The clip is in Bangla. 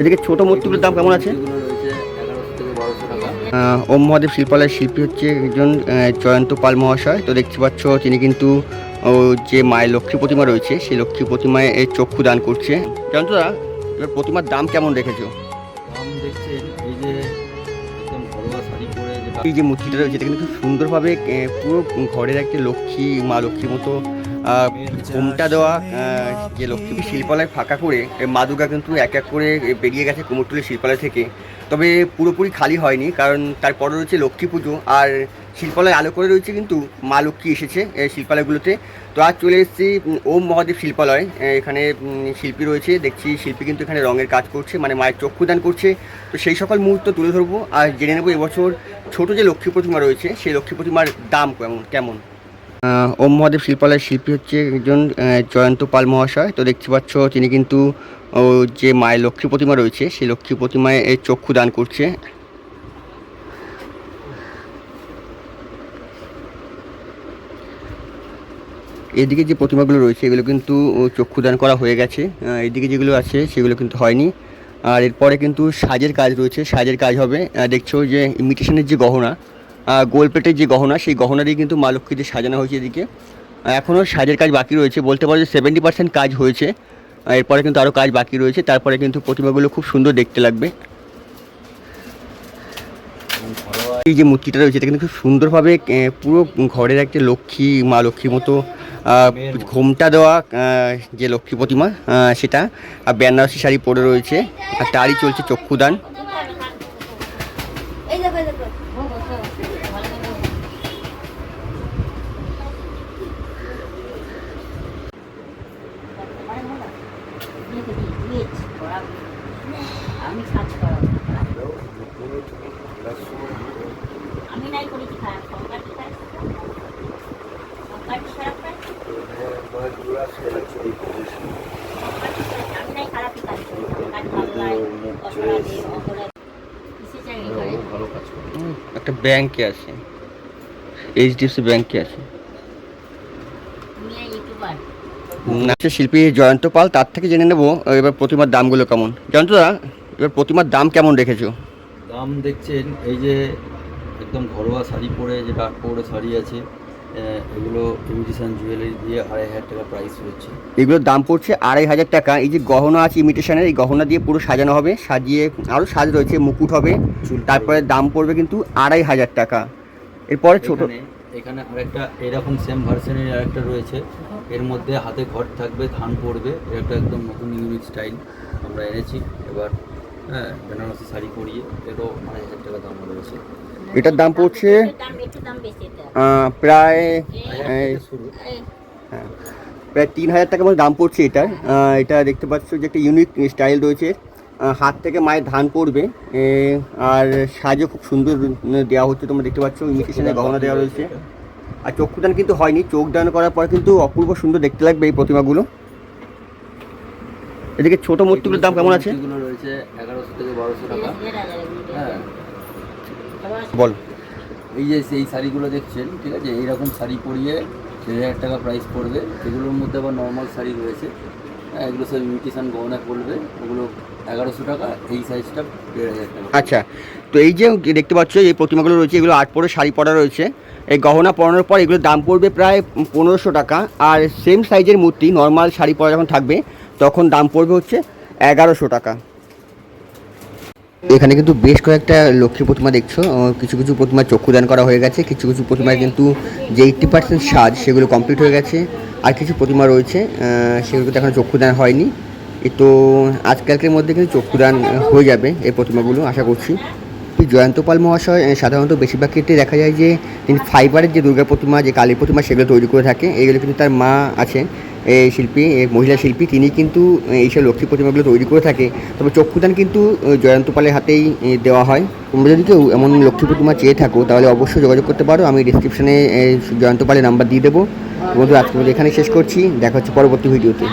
এদিকে ছোট মূর্তিগুলোর দাম কেমন আছে? ওম মহাদেব শিল্পালয়ের শিল্পী হচ্ছে একজন জয়ন্ত পাল মহাশয়। তো দেখতে পাচ্ছ তিনি কিন্তু ও, যে মায়ের লক্ষ্মী প্রতিমা রয়েছে সেই লক্ষ্মী প্রতিমায় এই চক্ষু দান করছে। জয়ন্তদা এবার প্রতিমার দাম কেমন রেখেছো এই যে মূর্তিটা রয়েছে এটা কিন্তু খুব সুন্দরভাবে পুরো ঘরের একটা লক্ষ্মী মা লক্ষ্মীর মতো ঘোমটা দেওয়া যে লক্ষ্মী শিল্পালয় ফাঁকা করে মা দুর্গা কিন্তু এক এক করে বেরিয়ে গেছে কুমোরটুলি শিল্পালয় থেকে। তবে পুরোপুরি খালি হয়নি, কারণ তারপরে রয়েছে লক্ষ্মী পুজো, আর শিল্পালয় আলো করে রয়েছে কিন্তু মা লক্ষ্মী এসেছে শিল্পালয়গুলোতে। তো আজ চলে এসেছি ওম মহাদেব শিল্পালয় এখানে শিল্পী রয়েছে, দেখছি শিল্পী কিন্তু এখানে রঙের কাজ করছে মানে মায়ের চক্ষুদান করছে। তো সেই সকল মুহূর্ত তুলে ধরবো, আর জেনে নেব এবছর ছোটো যে লক্ষ্মী প্রতিমা রয়েছে, সেই লক্ষ্মী প্রতিমার দাম কেমন কেমন? ওম মহাদেব শিল্পালয়ের শিল্পী হচ্ছে একজন জয়ন্ত পাল মহাশয়। তো দেখতে পাচ্ছ তিনি কিন্তু যে মায়ের লক্ষ্মী প্রতিমা রয়েছে সেই লক্ষ্মী প্রতিমায় চক্ষু দান করছে। এদিকে যে প্রতিমাগুলো রয়েছে এগুলো কিন্তু ও, চক্ষুদান করা হয়ে গেছে। এদিকে যেগুলো আছে সেগুলো কিন্তু হয়নি। আর এরপরে কিন্তু সাজের কাজ রয়েছে। সাজের কাজ হবে দেখছ যে ইমিটেশনের যে গহনা গোল প্লেটের যে গহনা, সেই গহনা দিয়ে কিন্তু মা লক্ষ্মীদের সাজানো হয়েছে এদিকে। এখনও সাজের কাজ বাকি রয়েছে। বলতে পারো যে সেভেন্টি পার্সেন্ট কাজ হয়েছে। এরপরে কিন্তু আরও কাজ বাকি রয়েছে। তারপরে কিন্তু প্রতিমাগুলো খুব সুন্দর দেখতে লাগবে। এই যে মূর্তিটা রয়েছে, এটা কিন্তু খুব সুন্দরভাবে পুরো ঘরের একটা লক্ষ্মী, মা লক্ষ্মীর মতো ঘোমটা দেওয়া যে লক্ষ্মী প্রতিমা সেটা। আর বেনারসি শাড়ি পরে রয়েছে। আর তারই চলছে চক্ষুদান এই দেখো এই দেখো আমি কাজ করাবো। আমি নাই করেছি খারাপ সরকার কি খারাপ সরকার কি খারাপ আমি নাই খারাপই কাজ করি। কাজ ভালো লাগে অপরাধী অপরাধ। কিসে চাকরি করে ভালো কাজ করে। হুম, একটা ব্যাংকে আছে। এইচডিএফসি ব্যাংকে আছে। নাচের শিল্পী জয়ন্ত পাল তার থেকে জেনে নেব এবার প্রতিমার দামগুলো কেমন। জয়ন্ত জয়ন্তদা এবার প্রতিমার দাম কেমন রেখেছো? দাম দেখছেন এই যে একদম ঘরোয়া শাড়ি পরে যে ডাক পরে শাড়ি আছে এগুলো ইমিটেশন জুয়েলারি দিয়ে আড়াই হাজার টাকা প্রাইস রয়েছে এগুলোর দাম পড়ছে আড়াই হাজার টাকা। এই যে গহনা আছে ইমিটেশনের এই গহনা দিয়ে পুরো সাজানো হবে সাজিয়ে আরও সাজ রয়েছে মুকুট হবে। চুল তারপরে দাম পড়বে কিন্তু আড়াই হাজার টাকা। এরপরে ছোট এখানে এখানে আরেকটা এরকম সেম ভার্সনের আরেকটা রয়েছে। এর মধ্যে হাতে ঘর থাকবে ধান পড়বে। এর একটা একদম নতুন ইউনিক স্টাইল আমরা এনেছি। এবার হ্যাঁ বেনারসি শাড়ি পরিয়ে এরও আড়াই হাজার টাকা দাম রয়েছে। এটার দাম পড়ছে দাম একটু দাম বেশি এটা আহ, প্রায় শুরু। হ্যাঁ, প্রায় তিন হাজার টাকা মতো দাম পড়ছে এটার। এটা দেখতে পাচ্ছ যে একটা ইউনিক স্টাইল রয়েছে। হাত থেকে মায়ের ধান পড়বে। আর সাজও খুব সুন্দর দেওয়া হচ্ছে তোমরা দেখতে পাচ্ছ। ইমিটেশনের গহনা দেওয়া রয়েছে। আর চক্ষুদান কিন্তু হয়নি চোখ দান করার পর কিন্তু অপূর্ব সুন্দর দেখতে লাগবে এই প্রতিমাগুলো। এদিকে ছোট মূর্তিগুলোর দাম কেমন আছে? মূর্তিগুলো রয়েছে এগারোশো থেকে বারোশো টাকা। হ্যাঁ। বল। এই যে সেই শাড়িগুলো দেখছেন ঠিক আছে? এইরকম শাড়ি পরিয়ে দেড় হাজার টাকা প্রাইস পড়বে। এগুলোর মধ্যে আবার নর্মাল শাড়ি রয়েছে। হ্যাঁ এগুলো সব ইমিটেশন গহনা পড়বে। ওগুলো এগারোশো টাকা এই সাইজটা দেড় হাজার টাকা। আচ্ছা তো এই যে দেখতে পাচ্ছ এই প্রতিমাগুলো রয়েছে এগুলো আট পরে শাড়ি পরা রয়েছে। এই গহনা পরানোর পর এগুলোর দাম পড়বে প্রায় পনেরোশো টাকা। আর সেম সাইজের মূর্তি নর্মাল শাড়ি পরা যখন থাকবে তখন দাম পড়বে হচ্ছে এগারোশো টাকা। এখানে কিন্তু বেশ কয়েকটা লক্ষ্মী প্রতিমা দেখছ কিছু কিছু প্রতিমা চক্ষুদান করা হয়ে গেছে কিছু কিছু প্রতিমার কিন্তু যে এইট্টি পার্সেন্ট সাজ সেগুলো কমপ্লিট হয়ে গেছে আর কিছু প্রতিমা রয়েছে সেগুলো কিন্তু এখনও চক্ষুদান হয়নি। তো আজকালকের মধ্যে কিন্তু চক্ষুদান হয়ে যাবে এই প্রতিমাগুলো আশা করছি। জয়ন্ত পাল মহাশয় সাধারণত বেশিরভাগ ক্ষেত্রে দেখা যায় যে তিনি ফাইবারের যে দুর্গা প্রতিমা যে কালী প্রতিমা সেগুলো তৈরি করে থাকে এগুলো কিন্তু তার মা এই শিল্পী মহিলা শিল্পী, তিনি কিন্তু এইসব লক্ষ্মী প্রতিমাগুলো তৈরি করে থাকে। তবে চক্ষুদান কিন্তু জয়ন্ত পালের হাতেই দেওয়া হয়। তোমরা যদি কেউ এমন লক্ষ্মী প্রতিমা চেয়ে থাকো, তাহলে অবশ্যই যোগাযোগ করতে পারো। আমি ডিসক্রিপশানে জয়ন্ত পালের নাম্বার দিয়ে দেবো। বন্ধু আজকে এখানে শেষ করছি। দেখা হচ্ছে পরবর্তী ভিডিওতে